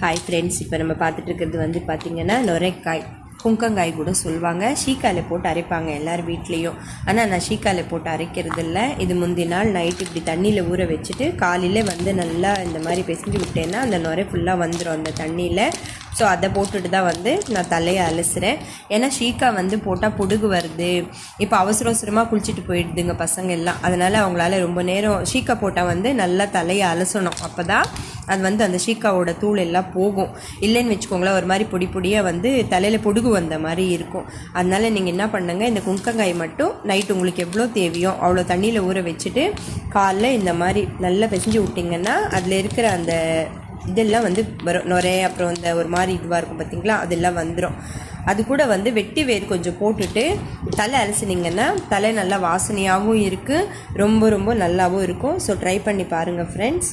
Hi friends இப்போ நம்ம பார்த்துட்டு இருக்கிறது வந்து பார்த்திங்கன்னா நுரைக்காய். குங்கங்காய் கூட சொல்லுவாங்க. ஷீக்காயில் போட்டு அரைப்பாங்க எல்லார் வீட்லேயும். ஆனால் நான் ஷீக்காயில் போட்டு அரைக்கிறது இல்லை இது முந்தி நாள் நைட்டு இப்படி தண்ணியில் ஊற வச்சுட்டு காலையில் வந்து நல்லா இந்த மாதிரி பிசைஞ்சு விட்டேன்னா அந்த நுரை ஃபுல்லாக வந்துடும் அந்த தண்ணியில். ஸோ அதை போட்டுட்டு தான் வந்து நான் தலையை அலசுகிறேன் ஏன்னா ஷீக்கா வந்து போட்டால் பொடுகு வருது. இப்போ அவசர அவசரமாக குளிச்சுட்டு போயிடுதுங்க பசங்க எல்லாம். அதனால் அவங்களால ரொம்ப நேரம் ஷீக்கா போட்டால் வந்து நல்லா தலையை அலசணும். அப்போ தான் அது வந்து அந்த ஷீக்காவோட தூள் எல்லாம் போகும். இல்லைன்னு வச்சுக்கோங்களேன் ஒரு மாதிரி பொடி பொடியாக வந்து தலையில் பொடுகு வந்த மாதிரி இருக்கும். அதனால நீங்கள் என்ன பண்ணுங்க இந்த குங்கங்காய் மட்டும் நைட் உங்களுக்கு எவ்வளோ தேவையோ அவ்வளோ தண்ணியில் ஊற வச்சுட்டு காலைல இந்த மாதிரி நல்லா பிசைஞ்சு விட்டிங்கன்னா அதில் இருக்கிற அந்த இதெல்லாம் வந்து வரும். நுரை அப்புறம் இந்த ஒரு மாதிரி இதுவாக இருக்கும் பார்த்தீங்களா அதெல்லாம் வந்துடும் அது கூட வந்து வெட்டி வேர் கொஞ்சம் போட்டுட்டு தலை அலசினீங்கன்னா தலை நல்லா வாசனையாகவும் இருக்குது ரொம்ப ரொம்ப நல்லாவும் இருக்கும். ஸோ ட்ரை பண்ணி பாருங்கள் ஃப்ரெண்ட்ஸ்